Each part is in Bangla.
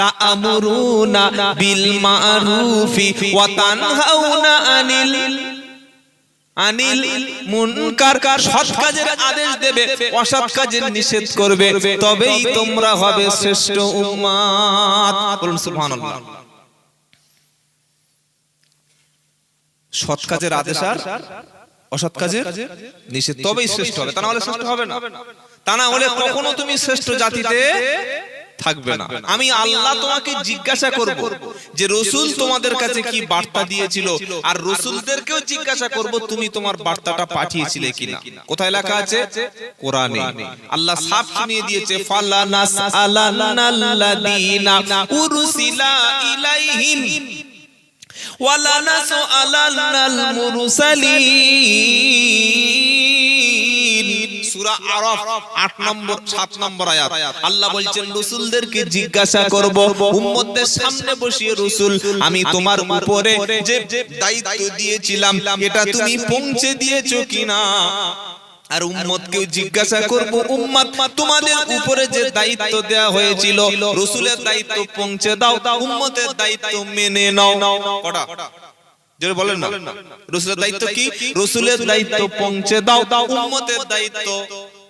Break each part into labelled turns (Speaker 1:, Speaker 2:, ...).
Speaker 1: তা'আমুরুনা বিল মা'রুফি ওয়া তানহাউনা আনিল আনিল মুনকার, সৎ কাজের আদেশ দেবে, অসৎ কাজের নিষেধ করবে, তবেই তোমরা হবে শ্রেষ্ঠ বলুন সুবহানাল্লাহ। সৎ কাজের আদেশ আর অসৎ কাজের নিষেধ, তবেই শ্রেষ্ঠ হবে। তা না হলে শ্রেষ্ঠ হবে না। তা না হলে কখনো তুমি শ্রেষ্ঠ জাতিতে থাকবে না। আমি আল্লাহ তোমাকে জিজ্ঞাসা করব যে রসুল তোমাদের কাছে কি বার্তা দিয়েছিল? আর রসুলদেরকেও জিজ্ঞাসা করব তুমি তোমার বার্তাটা পাঠিয়েছিলে কিনা? কোথায় লেখা আছে? কোরআনে। আল্লাহ সাফ শুনিয়ে দিয়েছে ফালানাস আলান্নাল্লাযীনা উরসিলা ইলাইহিম ওয়ালানাসু আলান্নাল মুরসালিন। সূরা আরাফ 8 নম্বর 7 নম্বর আয়াত। আল্লাহ বলছেন জিজ্ঞাসা করব, উম্মতদের সামনে বসিয়ে আমি তোমার উপরে যে দায়িত্ব দিয়েছিলাম, এটা তুমি পৌঁছে দিয়েছ কিনা? আর জিজ্ঞাসা উম্মত, তোমাদের উপরে যে দায়িত্ব দেয়া হয়েছিল, রসুলের দায়িত্ব পৌঁছে দাও, উম্মতের দায়িত্ব মেনে নাও। কটা জোরে বলেন না। রসুলের দায়িত্ব কি? রসুলের দায়িত্ব পৌঁছে দাও উম্মতের দায়িত্ব।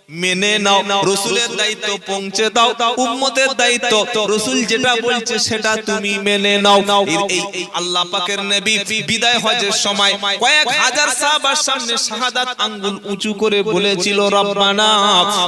Speaker 1: মেনে নাও। রসুলের দায়িত্ব পৌঁছে দাও। উম্মতের দায়িত্ব। রসুল যেটা বলছে সেটা তুমি মেনে নাও। এই আল্লাহ পাকের নবী বিদায় হজের সময় কয়েক হাজার সাহাবার সামনে শাহাদাত আঙ্গুল উঁচু করে বলেছিল, রব্বানা,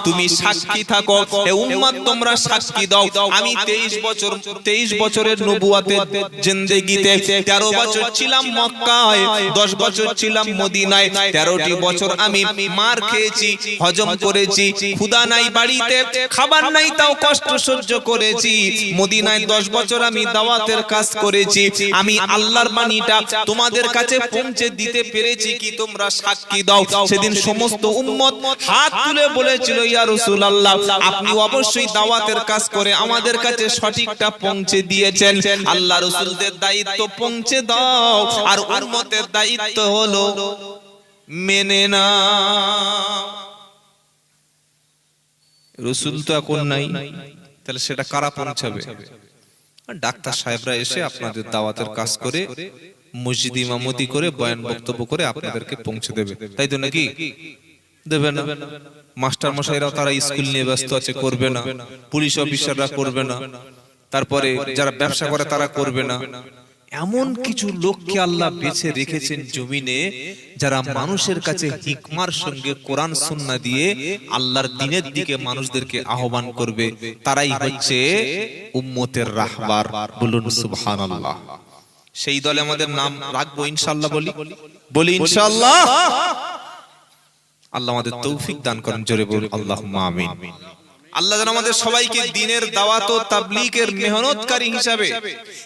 Speaker 1: তুমি সাক্ষী থাকো। হে উম্মত, তোমরা সাক্ষী দাও। আমি 23 বছর 23 বছরের নবুয়াতের জিন্দেগিতে 13 বছর ছিলাম মক্কায় 10 বছর ছিলাম মদিনায়। 13টি বছর আমি মার খেয়েছি, হজম করে করেছি। ক্ষুদা নাই বাড়িতে, খাবার নাই তাও কষ্ট সহ্য করেছি। মদিনায় দশ বছর আমি দাওয়াতের কাজ করেছি। আমি আল্লাহর বাণীটা তোমাদের কাছে পৌঁছে দিতে পেরেছি কি তোমরা সাক্ষী দাও। সেদিন সমস্ত উম্মত হাত তুলে বলেছিল, ইয়া রাসূলুল্লাহ আপনি অবশ্যই দাওয়াতের কাজ করে আমাদের কাছে সঠিকটা পৌঁছে দিয়েছেন। আল্লাহ রাসূলদের দায়িত্ব পৌঁছে দাও। আর উম্মতের দায়িত্ব হলো মেনে না রসুল তো এখন নাই তাহলে সেটা কারা পৌঁছাবে? ডাক্তার সাহেবরা এসে আপনাদের দাওয়াতের কাজ করে মসজিদ ইমামতি করে বয়ান বক্তব্য করে আপনাদেরকে পৌঁছে দেবে। তাই তো নাকি? দেবে না। মাস্টার মশাইরাও তারা স্কুল নিয়ে ব্যস্ত আছে করবে না। পুলিশ অফিসাররা করবে না। তারপরে যারা ব্যবসা করে তারা করবে না। এমন কিছু লোককে আল্লাহ বেছে রেখেছেন জমিনে যারা মানুষের কাছে হিকমার সঙ্গে কোরআন সুন্না দিয়ে আল্লাহর দিনের দিকে মানুষদেরকে আহ্বান করবে। তারাই হচ্ছে উম্মতের রাহবার। বলুন সুবহানাল্লাহ। সেই দলে আমাদের নাম রাখব ইনশাআল্লাহ বলি। বলি। ইনশাআল্লাহ। আল্লাহ আমাদের তৌফিক দান করেন জোরে বল আল্লাহুম্মা আমিন। আল্লাহ যেন আমাদের সবাইকে দিনের দাওয়াত ও তাবলীগের মেহনতকারী হিসাবে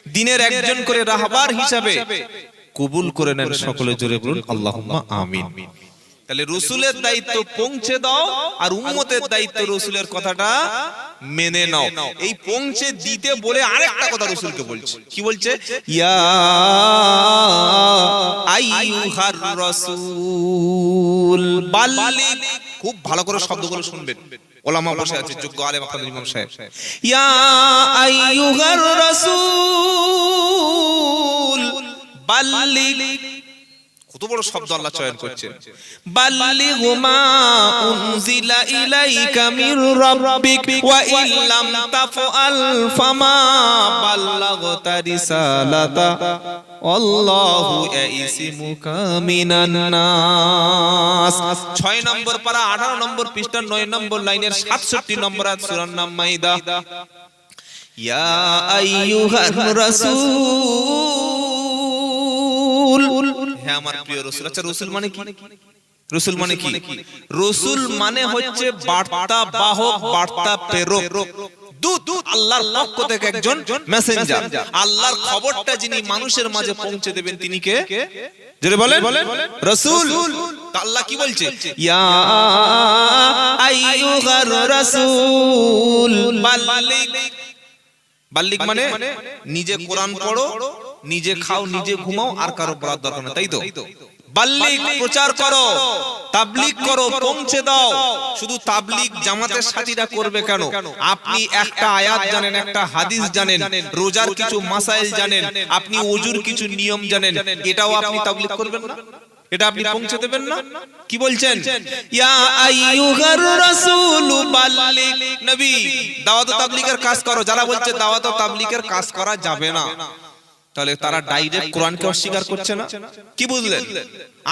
Speaker 1: দিনের একজন করে রাহবার হিসাবে কবুল করে নেন সকলে জোরে বলুন আল্লাহুম্মা আমিন। তাহলে রসুলের দায়িত্ব পৌঁছে দাও আর উম্মতের দায়িত্ব রসুলের কথাটা মেনে নাও। এই পৌঁছে দিতে বলে আরেকটা কথা রসুলকে বলছে। কি বলছে? ইয়া আইয়ুহার রাসূল। খুব ভালো করে শব্দগুলো শুনবেন। ওলামা বসে আছে যোগ্য আলেম আপনাদের ইমাম সাহেব। ইয়া আইয়ুহার রাসূল বাল্লিগ কত বড় শব্দ আল্লাহ চয়ন করছেন। বাল্লিগ মা উনজিলা ইলাইকা মির রাব্বিক ওয়া ইল্লাম তাফআল ফামা বাল্লাগতা রিসালাতা। আল্লাহু ইয়াইসিমুকা মিনান নাস। 6 নম্বর পারা 18 নম্বর পৃষ্ঠা 9 নম্বর লাইনের 67 নম্বর আয়াত সূরার নাম মাইদা। ইয়া আইয়ুহার রাসূল। হ্যাঁ আমার প্রিয় রসুল। আচ্ছা রসুল মানে কি? রসুল মানে কি? রসুল মানে হচ্ছে বার্তা বাহক বার্তা প্রেরক। দূত আল্লাহর পক্ষ থেকে একজন মেসেঞ্জার আল্লাহর খবরটা যিনি মানুষের মাঝে পৌঁছে দেবেন তিনি কে? জোরে বলেন। রসুল। আল্লাহ কি বলছে? ইয়া আইয়ুহার রাসূল বাল্লিগ। বাল্লিক মানে নিজে কোরআন পড়ো নিজে খাও নিজে ঘুমাও আর কারও পড়ার দরকার নেই তাই তো? বাল্লিক প্রচার করো তাবলিগ করো পৌঁছে দাও। শুধু তাবলিগ জামাতের সাথীরা করবে কেন? আপনি একটা আয়াত জানেন একটা হাদিস জানেন রোজার কিছু মাসাইল জানেন আপনি ওজুর কিছু নিয়ম জানেন এটাও আপনি তাবলিগ করবেন না? এটা আপনি পৌঁছে দেবেন না? কি বলছেন? ইয়া আইয়ুহার রাসূল বাল্লিগ নবী দাওয়াত ও তাবলীগের কাজ করো যারা বলছে দাওয়াত ও তাবলীগের কাজ করা যাবে না তাহলে তারা ডাইরেক্ট কোরআনকে অস্বীকার করছে না? কি বুঝলেন?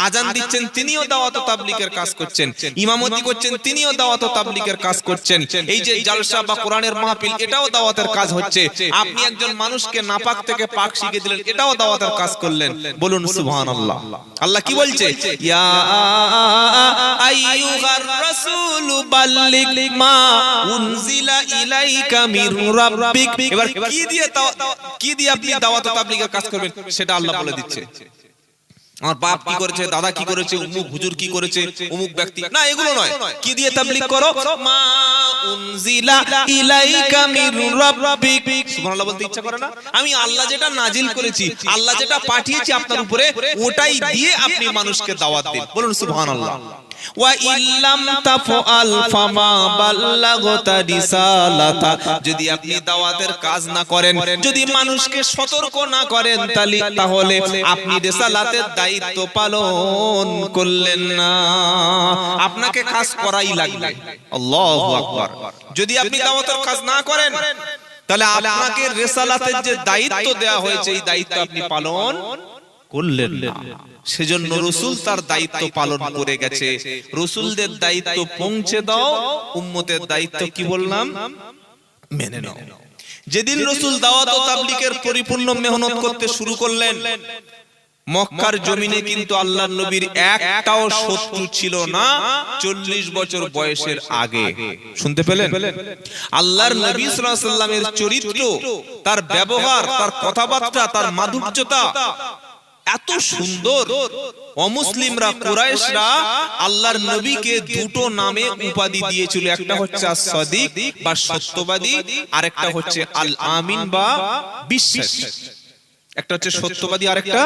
Speaker 1: আজান দিচ্ছেন তিনিও দাওয়াত ও তাবলীগের কাজ করছেন। ইমামতি করছেন তিনিও দাওয়াত ও তাবলীগের কাজ করছেন। এই যে জালসা বা কোরআনের মাহফিল এটাও দাওয়াতের কাজ হচ্ছে। আপনি একজন মানুষকে নাপাক থেকে পাক শিখিয়ে দিলেন এটাও দাওয়াতের কাজ করলেন। বলুন সুবহানাল্লাহ। আল্লাহ কি বলছে? ইয়া আইয়ুহার রাসূল বাল্লিগ মা উনজিলা ইলাইকা মির রাব্বিক এবার কি দিয়ে কি দিয়ে আপনি দাওয়াত ও তাবলীগের কাজ করবেন, সেটা আল্লাহ বলে দিচ্ছে। আমার বাপ কি করেছে, দাদা কি করেছে, অমুক হুজুর কি করেছে, অমুক ব্যক্তি। না, এগুলো নয়। কি দিয়ে তাবলীগ করো? মা উনজিলা ইলাইকা মির রাব্বিক। সুবহানাল্লাহ বলতে ইচ্ছা করে না? আমি আল্লাহ যেটা নাজিল করেছি, আল্লাহ যেটা পাঠিয়েছি আপনার উপরে, ওটাই দিয়ে আপনি মানুষকে দাওয়াত দিন। বলুন সুবহানাল্লাহ। যদি আপনি দাওয়াতের কাজ না করেন, যদি মানুষকে সতর্ক না করেন তাহলে আপনি রিসালাতের দায়িত্ব পালন করলেন না। আপনাকে কাজ করাই লাগবে। যদি আপনি দাওয়াতের কাজ না করেন, তাহলে আপনাকে রিসালাতের যে দায়িত্ব দেয়া হয়েছে, এই দায়িত্ব আপনি পালন করলেন না। সেজন্য রসুল তার দায়িত্ব পালন করে গেছে। রসুলদের দায়িত্ব পৌঁছে দাও। উম্মতের দায়িত্ব কি বললাম? মেনে নাও। যেদিন রসুল দাওয়াত ও তাবলিকের পরিপূর্ণ মেহনত করতে শুরু করলেন। মক্কার জমিনে কিন্তু আল্লাহ নবীর একটাও শত্রু ছিল না। চল্লিশ বছর বয়সের আগে। শুনতে পেলেন? আল্লাহর নবী সাল্লামের চরিত্র তার ব্যবহার তার কথাবার্তা তার মাধুর্যতা। এত সুন্দর। অমুসলিমরা, কুরাইশরা আল্লাহর নবীকে দুটো নামে উপাধি দিয়েছিল। একটা হচ্ছে সাদিক বা সত্যবাদী আর একটা হচ্ছে আল আমিন বা বিশ্বাস। একটা হচ্ছে সত্যবাদী আর একটা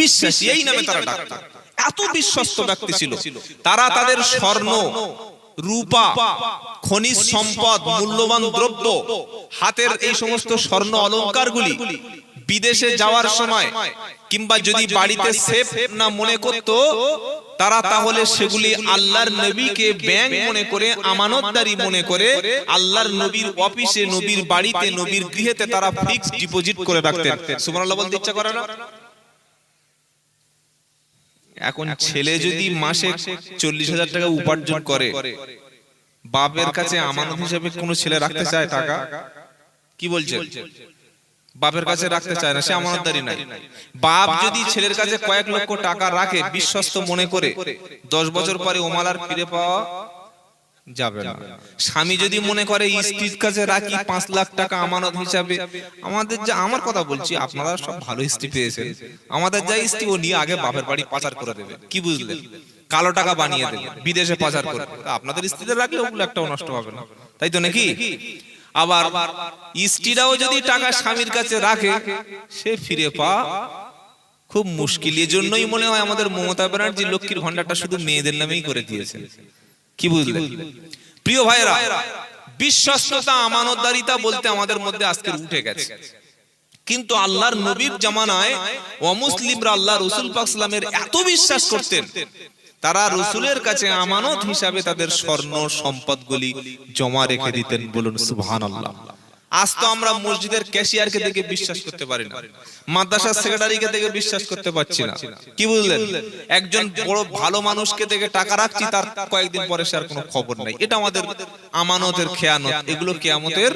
Speaker 1: বিশ্বাসী। এই নামে তারা ডাকতো। এত বিশ্বস্ত ব্যক্তি ছিল। তারা তাদের স্বর্ণ, রূপা, খনিজ সম্পদ, মূল্যবান দ্রব্য, হাতের এই সমস্ত স্বর্ণ অলংকারগুলি বিদেশে যাওয়ার সময় কিংবা যদি বাড়িতে সেফ না মনে করত তারা তাহলে সেগুলি আল্লাহর নবীকে ব্যাংক মনে করে আমানতদারি মনে করে আল্লাহর নবীর অফিসে নবীর বাড়িতে নবীর গৃহেতে তারা ফিক্সড ডিপোজিট করে রাখতেন। সুবহানাল্লাহ বলতে ইচ্ছা করে না? এখন ছেলে যদি মাসে চল্লিশ হাজার টাকা উপার্জন করে বাপের কাছে আমানত হিসেবে কোনো ছেলে রাখতে চায় টাকা? কি বলছে বাপের কাছে রাখতে চায় না সে আমানতদারি নাই। বাপ যদি ছেলের কাছে কয়েক লক্ষ টাকা রাখে বিশ্বস্ত মনে করে দশ বছর পরে ওমালার ফিরে পাওয়া যাবে না। স্বামী যদি মনে করে স্ত্রীর কাছে রাখি পাঁচ লাখ টাকা আমানত হিসাবে। আমাদের যা আমার কথা বলছি আপনারা সব ভালো স্ত্রী পেয়েছেন। আমাদের যা স্ত্রী ও নিয়ে আগে বাপের বাড়ি পাচার করে দেবে। কি বুঝলেন? কালো টাকা বানিয়ে দেবে বিদেশে পাচার করে আপনাদের স্ত্রীদের রাখলে ওগুলো একটাও নষ্ট হবে না। তাই তো নাকি? আবার স্ত্রীরাও যদি টাকা স্বামীর কাছে রাখে, সে ফিরে পা খুব মুশকিল। এর জন্যই মনে হয় আমাদের মমতা ব্যানার্জি লক্ষ্মীর ভান্ডারটা শুধু মেয়েদের নামেই করে দিয়েছে কি বুঝলেন? প্রিয় ভাইরা বিশ্বস্ততা, আমানতদারিতা বলতে আমাদের মধ্যে আজকে উঠে গেছে। কিন্তু আল্লাহর নবীর জামানায় অমুসলিমরা আল্লাহ রসুল পাক সাল্লামের এত বিশ্বাস করতেন তারা রসুলের কাছে আমানত হিসাবে তাদের স্বর্ণ সম্পদগুলি জমা রেখে দিতেন বলুন সুবহানাল্লাহ। আজ তো আমরা মসজিদের ক্যাশিয়ারকে দেখে বিশ্বাস করতে পারি না। মাদ্রাসার সেক্রেটারিকে দেখে বিশ্বাস করতে পারছি না। কি বুঝলেন একজন বড় ভালো মানুষকে দেখে টাকা রাখছি তার কয়েকদিন পরে সে আর কোনো খবর নাই। এটা আমাদের আমানতের খেয়ানত এগুলো কেয়ামতের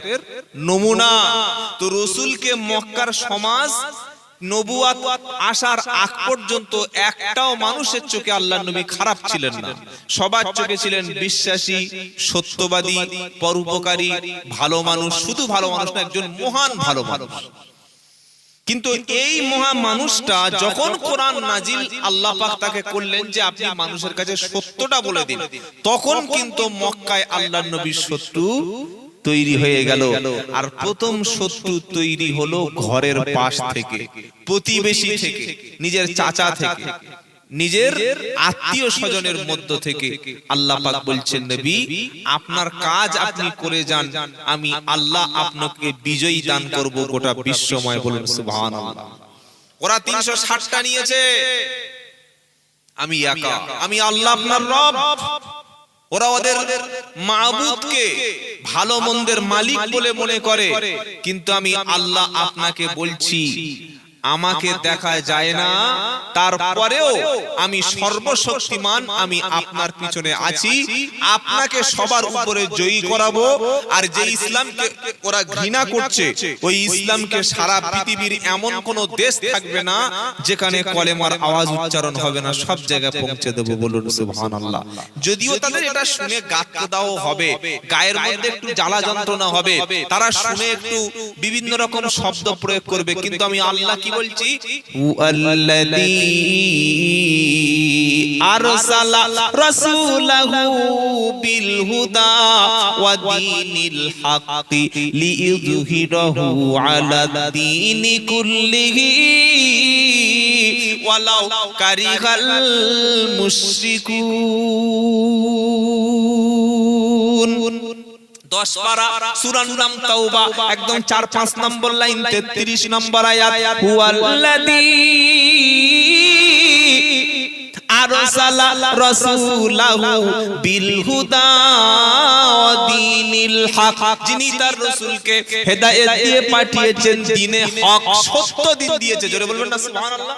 Speaker 1: নমুনা। তো রসুলকে মক্কার সমাজ নবুয়াত আসার আগ পর্যন্ত একটাও মানুষের চোখে আল্লাহ নবী খারাপ ছিলেন না। সবার চোখে ছিলেন বিশ্বাসী, সত্যবাদী, পরোপকারী, ভালো মানুষ, শুধু ভালো মানুষ না, একজন মহান ভালো মানুষ। কিন্তু এই মহা মানুষটা যখন কোরআন নাজিল, আল্লাহ পাক তাকে করলেন যে আপনি মানুষের কাছে সত্যটা বলে দিন। তখন কিন্তু মক্কায় আল্লাহ নবীর শত্রু তৈরি হয়ে গেল। আর প্রথম শত্রু তৈরি হলো ঘরের পাশ থেকে। প্রতিবেশী থেকে নিজের চাচা থেকে নিজের আত্মীয় স্বজনের মধ্য থেকে। আল্লাহ পাক বলছেন নবী আপনার কাজ আপনি করে যান। আমি আল্লাহ আপনাকে বিজয়ী দান করব গোটা বিশ্বময় বলুন সুবহানাল্লাহ। ওরা 360টা নিয়েছে। আমি একা। আমি আল্লাহ আপনার রব। ওরা ওদের মাহবুদকে ভালো মন্দের মালিক বলে মনে করে। কিন্তু আমি আল্লাহ আপনাকে বলছি আমাকে দেখা যায় না তারপরেও আমি সর্বশক্তিমান আমি আপনার পিছনে আছি আপনাকে সবার উপরে জয়ী করাবো আর যে ইসলামকে ওরা ঘৃণা করছে ওই ইসলামকে সারা পৃথিবীর এমন কোন দেশ থাকবে না যেখানে কলেমার আওয়াজ উচ্চারণ হবে না সব জায়গায় পৌঁছে দেবো বলুন সুবহানাল্লাহ। যদিও তাদের এটা শুনে গাত্র দাও হবে গায়ের মধ্যে একটু জ্বালা যন্ত্রণা হবে তারা শুনে একটু বিভিন্ন রকম শব্দ প্রয়োগ করবে কিন্তু আমি আল্লাহ কি বলছি? হুয়াল্লাযী আরসালা রাসূলাহু বিল হুদা ওয়া দীনিল হাক্কি লিইযহিরাহু আলা দীনি কুল্লিহি ওয়ালাউ কারিহাল মুশরিকুন। দশ পারা সূরার নাম তাওবা। একদম চার, পাঁচ নম্বর লাইন, তেত্রিশ নম্বর আয়াত। হুয়াল্লাযী আরসালা রাসূলাহু বিল হুদা দীনিল হক। যিনি তার রাসূলকে হেদায়েত দিয়ে পাঠিয়েছেন দ্বীনে হক সত্য দিন দিয়েছে। জোরে বলবেন না, সুবহানাল্লাহ?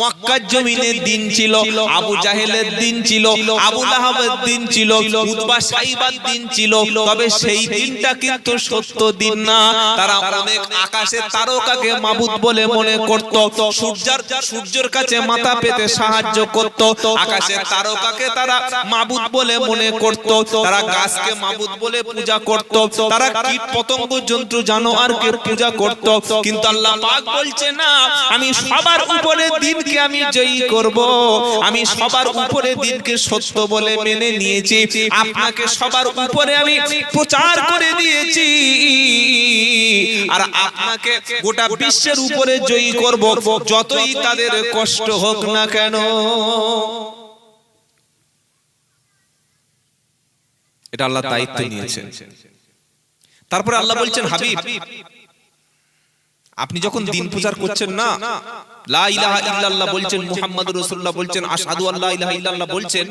Speaker 1: মক্কার জমিনের দিন ছিল, আবু জাহেলের দিন ছিল, আবু লাহাবের দিন ছিল, উতবা সাইবার দিন ছিল, তবে সেই দিনটা কিন্তু সত্য দিন না। তারা অনেক আকাশের তারকাকে মাবুদ বলে মনে করত, সূর্যার, সূর্যের কাছে মাথা পেতে সাহায্য করত আকাশের তারকাকে তারা মাবুদ বলে মনে করত, তারা গাছকে মাবুদ বলে পূজা করত, তারা কীট পতঙ্গ জন্তু জানোয়ারকে পূজা করত। কিন্তু আল্লাহ পাক বলছে, না, আমি সবার উপরে দিনকে আমি জয়ী করব। আমি সবার উপরে দিনকে সত্য বলে মেনে নিয়েছি। আপনাকে সবার উপরে আমি প্রচার করে দিয়েছি। আর আপনাকে গোটা বিশ্বের উপরে জয়ী করব, যতই তাদের কষ্ট হোক না কেন। এটা আল্লাহ দায়িত্ব নিয়েছেন। তারপরে আল্লাহ বলছেন, হাবিব আপনি যখন দিন প্রচার করছেন না লা ইলাহা ইল্লাল্লাহ বলছেন মুহাম্মাদুর রাসূলুল্লাহ বলছেন আশহাদু আল্লা ইলাহা ইল্লাল্লাহ বলছেন।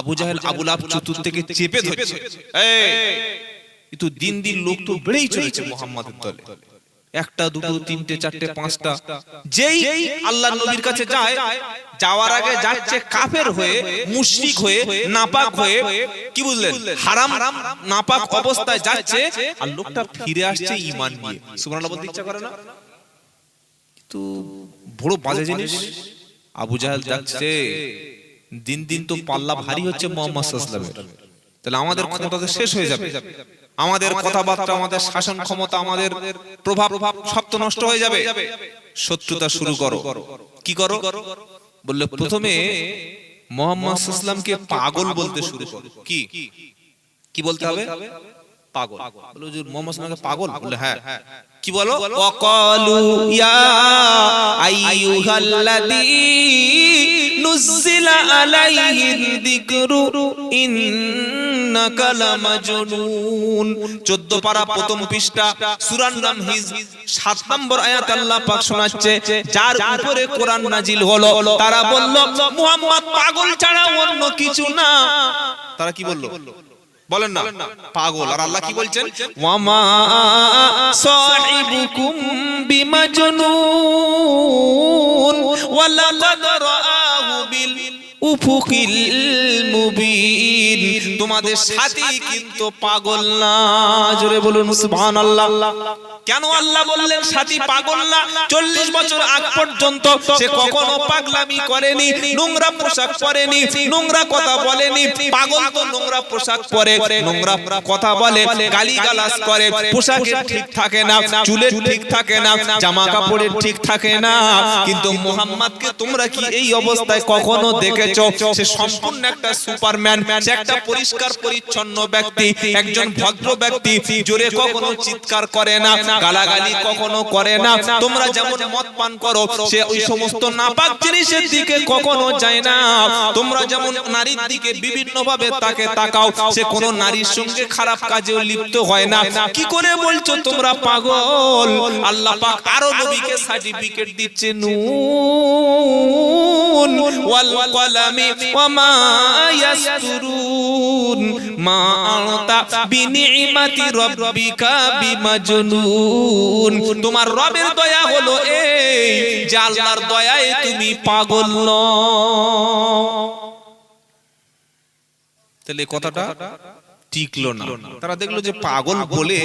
Speaker 1: আবু জাহেল আবু লাহাব চতুর থেকে চেপে ধরছে। এই কিন্তু দিন দিন লোক তো বেড়েই চলেছে মুহাম্মাদের দলে। একটা দুটো তিনটে চারটে পাঁচটা। যেই আল্লাহ নবীর কাছে যায় যাওয়ার আগে যাচ্ছে কাফের হয়ে মুশরিক হয়ে নাপাক হয়ে কি বুঝলেন? হারাম নাপাক অবস্থায় যাচ্ছে আর লোকটা ফিরে আসছে ঈমান নিয়ে। সুবহানাল্লাহ বলতে ইচ্ছা করে না? তো বড় বাজে জিনিস। আবু জাহেল যাচ্ছে। দিন দিন তো পাল্লা ভারী হচ্ছে মোহাম্মদ সাল্লাল্লাহু আলাইহি তাহলে আমাদের ক্ষমতা শেষ হয়ে যাবে। আমাদের কথাবার্তা আমাদের শাসন ক্ষমতা আমাদের প্রভাব প্রভাব সব তো নষ্ট হয়ে যাবে। শত্রুতা শুরু করো। কি করো? বললে প্রথমে মোহাম্মদ ইসলামকে পাগল বলতে শুরু করো। কি? কি? বলতে হবে? পাগল। বলে হুজুর মোহাম্মদ ইসলামকে পাগল বলে হ্যাঁ। কি বলো? ওয়াকালু ইয়া আইয়ুহাল্লাযী নুজিলা عليه الذكر ইন্নাকা لمجنون 14 পারা প্রথম পৃষ্ঠা সূরার নাম হিজ 7 নম্বর আয়াত আল্লাহ পাক শোনাচ্ছে, যার উপরে কোরআন নাজিল হলো। তারা বলল, মুহাম্মদ পাগল ছাড়া অন্য কিছু না। তারা কি বলল? বলেন না। পাগল। আর আল্লাহ কি বলছেন? ওয়ামা সাহিবুকুম বিমাজনুন ওয়ালাকাদ রাআহু বিল উফুকিল মুবিন। তোমাদের সাথী কিন্তু পাগল না। জোরে বলুন সুবহানাল্লাহ। কেন আল্লাহ বললেন সাথী পাগল না? চল্লিশ বছর আগ পর্যন্ত সে কখনো পাগলামি করেনি নোংরা পোশাক পরেনি নোংরা কথা বলেনি পাগল তো নোংরা পোশাক পরে নোংরা কথা বলে গালি গালাজ করে পোশাকের ঠিক থাকে না চুলের ঠিক থাকে না জামা কাপড়ের ঠিক থাকে না। কিন্তু মুহাম্মাদকে তোমরা কি এই অবস্থায় কখনো দেখেছ? দেখছ সে সম্পূর্ণ একটা সুপারম্যান, সে একটা পরিষ্কার, পরিচ্ছন্ন ব্যক্তি, একজন ভদ্র ব্যক্তি, জোরে কখনো চিৎকার করে না, গালাগালি কখনো করে না। তোমরা যেমন মদ পান করো, সে ওই সমস্ত নাপাক জিনিসের দিকে কখনো যায় না। তোমরা যেমন নারীর দিকে বিভিন্ন ভাবে তাকে তাকাও, সে কোনো নারীর সঙ্গে খারাপ কাজেও লিপ্ত হয় না। কি করে বলছো তোমরা পাগল? আল্লাহ পাক আরও নবীকে সার্টিফিকেট দিচ্ছে নুন তোমার রবের দয়া হলো এই যে দয়ায় তুমি পাগল তাহলে কথাটা টিকলো না। তারা দেখল যে পাগল বলে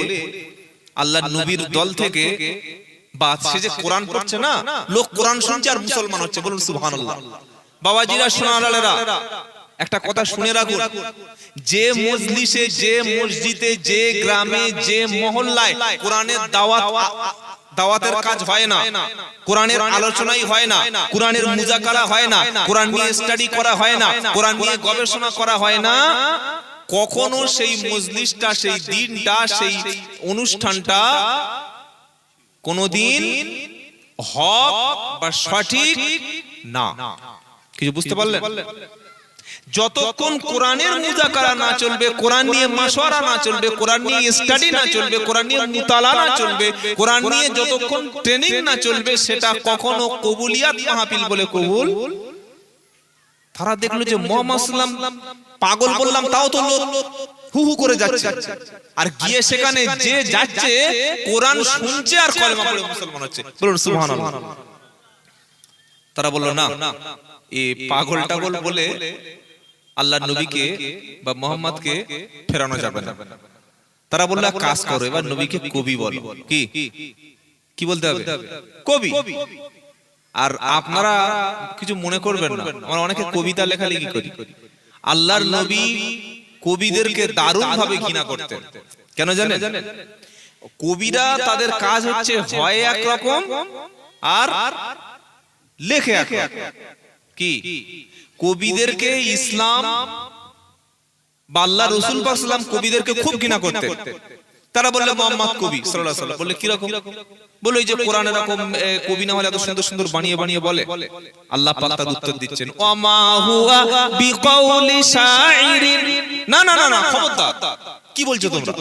Speaker 1: আল্লাহ নবীর দল থেকে বা সে যে কোরআন পড়ছে না লোক কোরআন শুনছে আর মুসলমান হচ্ছে বলুন সুবহানাল্লাহ। বাবাজিরা সোনালালেরা একটা কথা শুনে রাখুন। যে মজলিসে যে মসজিদে যে গ্রামে যে মহল্লায় কোরআনের দাওয়াত দাওয়াতের কাজ হয় না। কোরআনের আলোচনাই হয় না। কোরআনের মুজাকারা হয় না। কোরআন নিয়ে স্টাডি করা হয় না। কোরআন নিয়ে গবেষণা করা হয় না। কখনো সেই মজলিসটা সেই দিনটা সেই অনুষ্ঠানটা কোনদিন হক বা সঠিক না। কিছু বুঝতে পারলেন? যতক্ষণ কোরআনের মুজাকারা না চলবে কোরআন নিয়ে মাসওয়ারা না চলবে কোরআন নিয়ে স্টাডি না চলবে কোরআন নিয়ে মুতালা না চলবে কোরআন নিয়ে যতক্ষণ ট্রেনিং না চলবে সেটা কখনো কবুলিয়াত মাহফিল বলে কবুল। তারা দেখল যে মোহাম্মদ পাগল বললাম তাও তো লোক। হু হু করে যাচ্ছে। আর গিয়ে সেখানে যে যাচ্ছে কোরআন শুনছে আর কলেমা পড়ে মুসলমান হচ্ছে। বলুন সুবহানাল্লাহ। তারা বলল না এই পাগল টাগল বলে আল্লাহ নবীকে বা মোহাম্মদকে ফেরানো যাবে না। তারা বলল কাজ করো এবার নবীকে কবি বল। কি? কি? বলতে হবে? কবি? আর আপনারা কিছু মনে করবেন না। আমরা অনেকে কবিতা লেখালেখি করি। আল্লাহর নবী কবিদেরকে দারুণ ভাবে ঘৃণা করতেন। কেন জানেন? কবিরা তাদের কাজ হচ্ছে হয় একরকম আর লেখে এক কি? কবিদেরকে ইসলাম বাল্লা রসুল পাকসালাম কবিদেরকে খুব ঘৃণা করতেন। তারা বললে মোহাম্মদ কবি। সাল্লাল্লাহু আলাইহি বললে কি রকম বলে ওই যে কোরআন এরকম কবি না হলে এত সুন্দর সুন্দর বানিয়ে বানিয়ে বলে আল্লাহ পাক তার উত্তর দিচ্ছেন ওয়ামা হুয়া বিকাউলি শাইরিন। না না না না খবরদার কি বলছো তোমরা?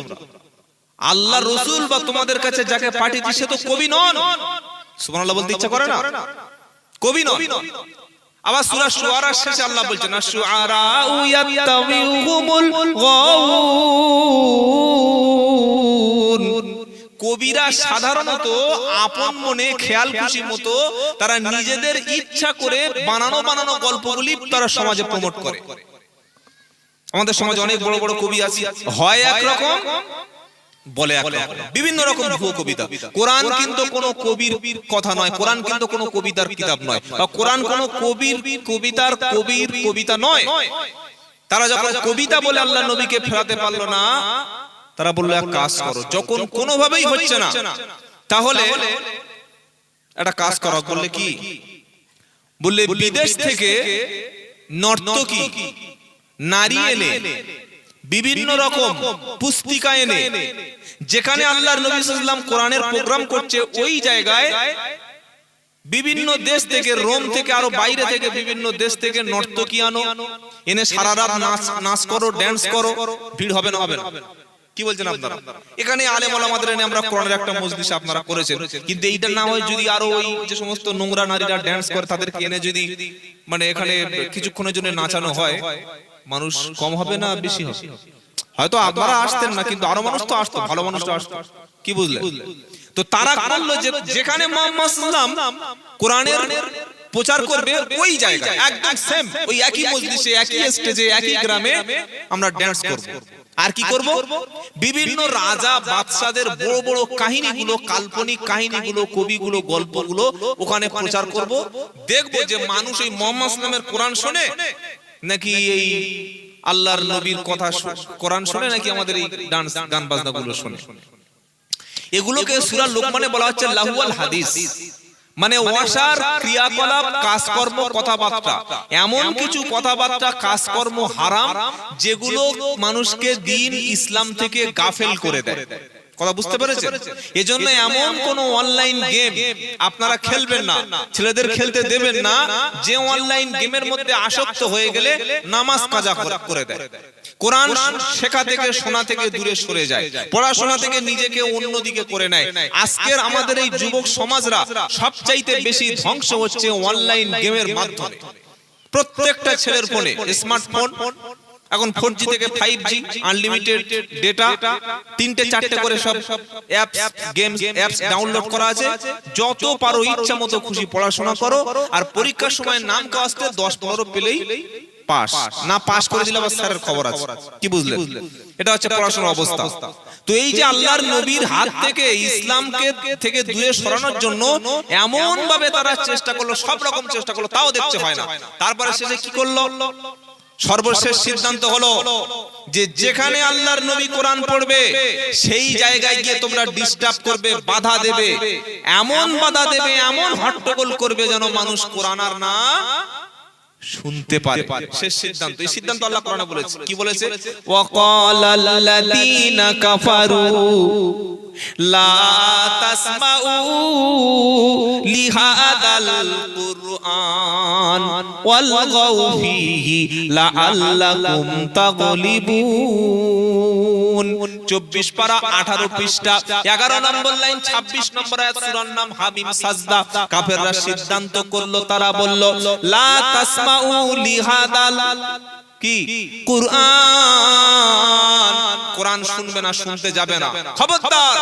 Speaker 1: আল্লাহ রসুল বা তোমাদের কাছে যাকে পাঠিয়েছি সে তো কবি নন। সুবহানাল্লাহ বলতে ইচ্ছা করে না? কবি নন। আবার সূরা শুআরার শেষে আল্লাহ বলছেন আশ-শুআরা ইয়াত্তাবিউহুমুল গাউন কবিরা সাধারণত আপন মনে খেয়াল খুশি মতো তারা নিজেদের ইচ্ছা করে বানানো বানানো গল্পগুলি তারা সমাজে প্রমোট করে। আমাদের সমাজে অনেক বড় বড় কবি আছে। হয় একরকম বলে বিভিন্ন রকম ভুয়ো কবিতা। কোরআন কিন্তু কোনো কবির কথা নয়। কোরআন কিন্তু কোনো কবিতার কিতাব নয়। বা কোরআন কোনো কবির কবিতার কবির কবিতা নয়। তারা যখন কবিতা বলে আল্লাহ নবীকে ফেরাতে পারল না তারা বলল এক কাজ করো যখন কোনোভাবেই হচ্ছে না তাহলে একটা কাজ করো বললে কি? বললে বিদেশ থেকে নর্তকী নারী এনে বিভিন্ন রকম পুস্তিকা এনে যেখানে আল্লাহর নবী সাল্লাম কোরআনের প্রোগ্রাম করছে ওই জায়গায় বিভিন্ন দেশ থেকে রোম থেকে আরও বাইরে থেকে বিভিন্ন দেশ থেকে নর্তকী আনো এনে সারা রাত নাচ নাচ করো ড্যান্স করো ভিড় হবে না হবে না। কি বলছেন আপনারা? এখানে আলেম ওলামাদের এনে আমরা কোরআনের একটা মজলিস আপনারা করেছেন। কিন্তু এইটা না হয় যদি আরও ওই যে সমস্ত নোংরা নারীরা ড্যান্স করে তাদেরকে এনে যদি মানে এখানে কিছুক্ষণের জন্য নাচানো হয় মানুষ কম হবে না বেশি হবে? হয়তো আপনারা আসতেন না কিন্তু আরও মানুষ তো আসতো ভালো মানুষ তো আসতো। কি বুঝলেন? তো তারা করল যে যেখানে মোহাম্মদ সাল্লাম কোরআনের প্রচার করবে ওই জায়গায় একদম সেম ওই একই মজলিসে একই স্টেজে একই গ্রামে আমরা ড্যান্স করব। আর কি করব? বিভিন্ন রাজা বাদশাদের বড় বড় কাহিনীগুলো কাল্পনিক কাহিনীগুলো কবিগুলো গল্পগুলো ওখানে প্রচার করব। দেখব যে মানুষ এই মোহাম্মদ সাল্লামের কোরআন শোনে? নাকি এই আল্লাহর নবীর কথা কোরআন শোনে নাকি আমাদের এই ডান্স গান বাজনা গুলো শোনে? এগুলোকে সূরা লোকমানে বলা হচ্ছে লাহুয়াল হাদিস। মানে ওয়াসার ক্রিয়াকলাপ কাজকর্ম কথাবার্তা। এমন কিছু কথাবার্তা কাজকর্ম হারাম যেগুলো মানুষকে দিন ইসলাম থেকে গাফেল করে দেয়। কথা বুঝতে পেরেছেন? এজন্য এমন কোন অনলাইন গেম আপনারা খেলবেন না। ছেলেদের খেলতে দেবেন না। যে অনলাইন গেমের মধ্যে আসক্ত হয়ে গেলে নামাজ কাজা করে- দেয়। কোরআন শেখা থেকে শোনা থেকে দূরে সরে যায়। পড়াশোনা থেকে নিজেকে অন্যদিকে করে নেয়। আজকের আমাদের এই যুবক সমাজরা সবচাইতে বেশি ধ্বংস হচ্ছে অনলাইন গেমের মাধ্যমে। প্রত্যেকটা ছেলের ফোনে স্মার্টফোন এখন ফোর জি থেকে ফাইভ জি আনলিমিটেড ডেটা তিনটে চারটে করে সব অ্যাপস গেম অ্যাপস ডাউনলোড করা আছে। যত পারো ইচ্ছা মতো খুশি পড়াশোনা করো আর পরীক্ষার সময় নাম কাজতে দশ পনেরো পেলেই পাস। না পাস করে দিলে আবার স্যারের খবর আছে। কি বুঝলেন? এটা হচ্ছে পড়াশোনার অবস্থা। তো এই যে আল্লাহর নবীর হাত থেকে ইসলামকে থেকে দূরে সরানোর জন্য এমন ভাবে তারা চেষ্টা করল সব রকম চেষ্টা করল তাও দেখতে হয় না। তারপরে শেষে কি করল সর্বশেষ সিদ্ধান্ত হলো যে যেখানে আল্লাহর নবী কোরআন পড়বে সেই জায়গায় গিয়ে তোমরা ডিস্টার্ব করবে বাধা দেবে এমন বাধা দেবে এমন হট্টগোল করবে যেন মানুষ কোরআন আর না শুনতে পারে। শেষ সিদ্ধান্ত। এই সিদ্ধান্ত আল্লাহ কোরআনে বলেছে। কি বলেছে? ওয়াকালাল্লাযীনা কাফারু। 24 পারা 18 পৃষ্ঠা 11 নম্বর লাইন 26 নম্বর নাম হামিম সাজদা। কাফেররা সিদ্ধান্ত করল, তারা বলল, লা তাসমাউ লিহাদাল কি? কোরআন। কোরআন শুনবে না শুনতে যাবে না। খবরদার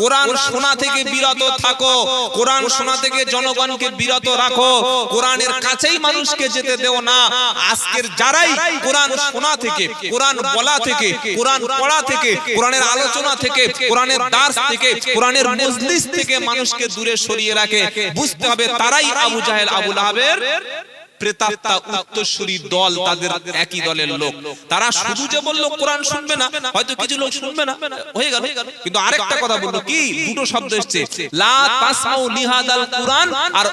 Speaker 1: কোরআন শোনা থেকে বিরত থাকো। কোরআন শোনা থেকে জনগণকে বিরত রাখো। কোরআনের কাছেই মানুষকে যেতে দেও না। আজকের যারাই কোরআন শোনা থেকে কোরআন বলা থেকে কোরআন পড়া থেকে কোরআনের আলোচনা থেকে কোরআনের দাস থেকে কোরআনের মজলিস থেকে মানুষকে দূরে সরিয়ে রাখে। বুঝতে হবে তারাই আবু জাহেল আবু লাহাবের প্রেতাত্মা, উত্তরসূরি দল তাদের একই দলের লোক। তারা শুধু যে বলল কোরআন শুনবে না, হয়তো কিছু লোক শুনবে না, হয়ে গেল। কিন্তু আরেকটা কথা বলল কি? দুটো শব্দ এসেছে। লা তাসমাউ লিহাদাল কুরআন আর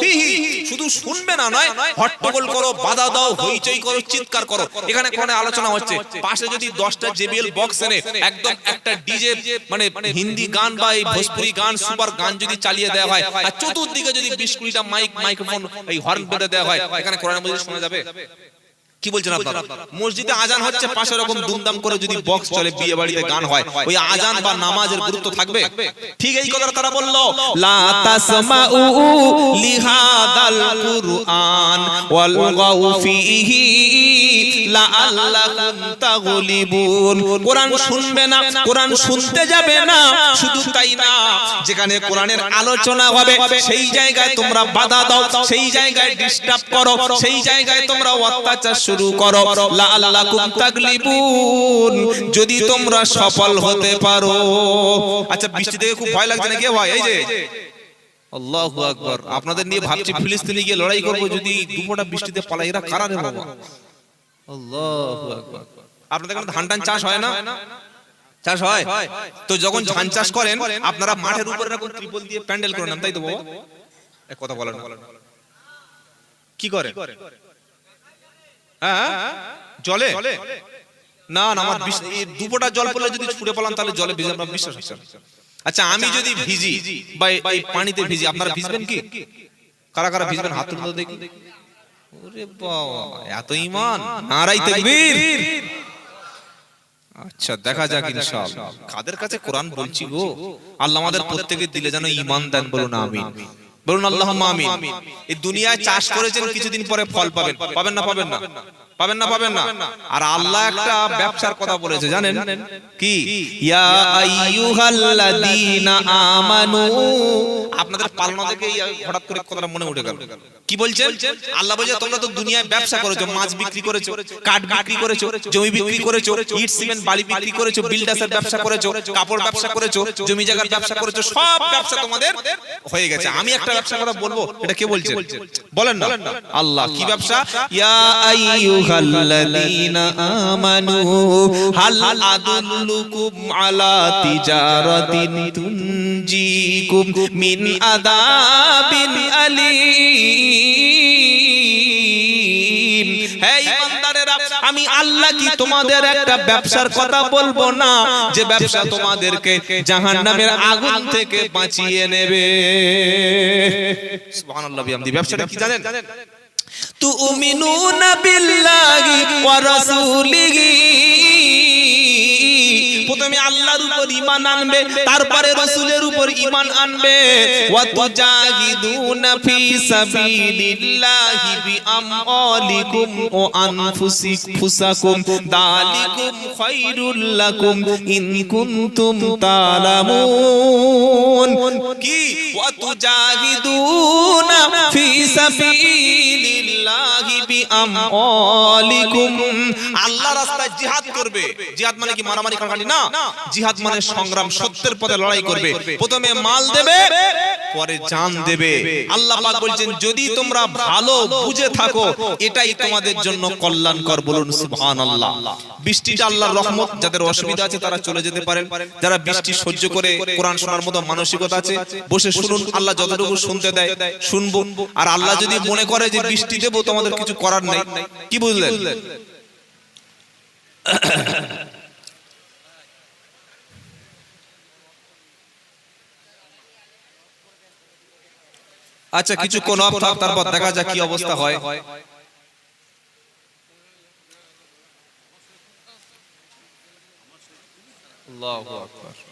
Speaker 1: ফিহি। শুধু শুনবে না নয়, হট্টগোল করো, বাধা দাও, হইচই করো, চিৎকার করো। এখানে কোনে আলোচনা হচ্ছে। পাশে যদি 10টা জেবিএল বক্স এনে একদম একটা ডিজে মানে হিন্দি গান বা এই ভোজপুরি গান, সুপার গান যদি চালিয়ে দেওয়া হয়, আর চতুর্দিকে যদি 20 কুড়িটা মাইক, মাইক্রোফোন, এই হর্ন দেওয়া হয়। এখানে কোরআন মজিদ শোনা যাবে। কি বলছেন আপনারা? মসজিদে আজান হচ্ছে পাশে রকম দুমদাম করে যদি বক্স চলে বিয়ে বাড়িতে গান হয়। ওই আজান বা নামাজের গুরুত্ব থাকবে। ঠিক এই কথা তারা বলল। লা তাসমাউ লিহাদাল কুরআন ওয়াল গাউ ফিহি লাআল্লাকুম তাগলিবুন। কোরআন শুনবে না কোরআন শুনতে যাবে না শুধু তাই না যেখানে কোরআনের আলোচনা হবে সেই জায়গায় তোমরা বাধা দাও সেই জায়গায় ডিস্টার্ব করো সেই জায়গায় তোমরা অত্যাচার শুরু করো। লাআল্লাকুম তাগলিবুন। যদি তোমরা সফল হতে পারো। আচ্ছা বৃষ্টি থেকে খুব ভয় লাগছে না কে ভাই, এই যে। আল্লাহু আকবার। আপনাদের নিয়ে ভাবছি ফিলিস্তিনে গিয়ে লড়াই করব, যদি দুপোটা বৃষ্টিতে পালাই। এরা কারা রে বাবা? আল্লাহু আকবার। আপনাদের এখানে ধান টান চাষ হয় না? চাষ হয়? তো যখন ধান চাষ করেন, আপনারা মাঠের উপরে এরকম ত্রিপল দিয়ে প্যান্ডেল করে নেন, তাই তো বাবা? কথা বলেন কি করে হ্যাঁ? জলে? না না আমার দুপোটা জল পড়লে যদি ছুড়ে পড়লাম তাহলে জলে ভিজে আপনার বিশ্বাস হচ্ছে। আচ্ছা আমি যদি ভিজি বা এই- পানিতে ভিজি আপনারা ভিজবেন কি? কারা কারা ভিজবেন? হাত তুলে দেখি। ওরে বাবা এত ইমান। নারাই তাকবীর। আচ্ছা দেখা যাক ইনশাআল্লাহ। কাদের কাছে কোরআন বলছি গো? আল্লাহ আমাদের প্রত্যেকের দিলে যেন ঈমান দেন বলুন আমিন। বলুন আল্লাহ আমিন। এই দুনিয়ায় চাষ করেছেন, কিছুদিন পরে ফল পাবেন। পাবেন না পাবেন না। পাবেন না পাবেন না। আর আল্লাহ একটা ব্যবসার কথা বলেছে, জানেন? কি? আমানু। আপনাদের পালনা থেকে হঠাৎ করে কথাটা মনে উঠে গেল। কি আল্লাহ বলছে, তোমরা তো দুনিয়ায় ব্যবসা করেছ, মাছ বিক্রি করেছ, কাঠ বিক্রি করেছ, জমি বিক্রি করেছ, ইট, সিমেন্ট বিক্রি করেছ, বিল্ডার্সের ব্যবসা করেছ, কাপড় ব্যবসা করেছ, জমি জায়গার ব্যবসা করেছ, সব ব্যবসা তোমাদের হয়ে গেছে। আমি একটা ব্যবসা কথা বলব, এটা কে বলছে? বলেন না। আল্লাহ, কি ব্যবসা? ইয়া হাল আদুল্লুকুম আলা তিজারাতিন নুনজিকুম মিন আযাবিন আলীম হে ইমানদারেরা আমি আল্লাহ কি তোমাদের একটা ব্যবসার কথা বলব না? যে ব্যবসা তোমাদেরকে জাহান্নামের আগুন থেকে বাঁচিয়ে নেবে। ব্যবসাটা কি জানেন? তুমিনুনা বিল্লাহি ওয়া রাসূলিহি। প্রথমে আল্লাহর উপর ঈমান আনবে, তারপরে রাসূলের উপর ঈমান আনবে। ওয়া তুজাহিদুনা ফি সাবিলিল্লাহি বিআমওয়ালিকুম ওয়া আনফুসিকুম দালিকুম খায়রুল লাকুম ইন কুনতুম তালামুন। কি? ওয়া ফি সাবিলিল্লাহি বিআমওয়ালিকুম আল্লাহ রাস্তায় জিহাদ করবে। জিহাদ মানে কি? মারামারি কাটাকাটি? না। জিহাদ মানে সংগ্রাম, সত্যের পথে লড়াই করবে। প্রথমে মাল দেবে, পরে জান দেবে। আল্লাহ পাক যদি তোমরা ভালো বুঝে থাকো, এটাই তোমাদের জন্য কল্যাণকর। বলুন, সুবহানাল্লাহ। বৃষ্টিটা আল্লাহর রহমত, যাদের অসুবিধা আছে তারা চলে যেতে পারেন। যারা বৃষ্টি সহ্য করে, কোরআন শোনার মতো মানসিকতা আছে, বসে শুনুন আল্লাহ যতটুকু শুনতে দেয়, শুনব। আর আল্লাহ যদি মনে করে যে বৃষ্টি দেবো তোমাদের কিছু করার নেই। কি বুঝলেন? আচ্ছা কিছু কোন থাক, তারপর দেখা যাক কি অবস্থা হয়। আল্লাহু আকবার।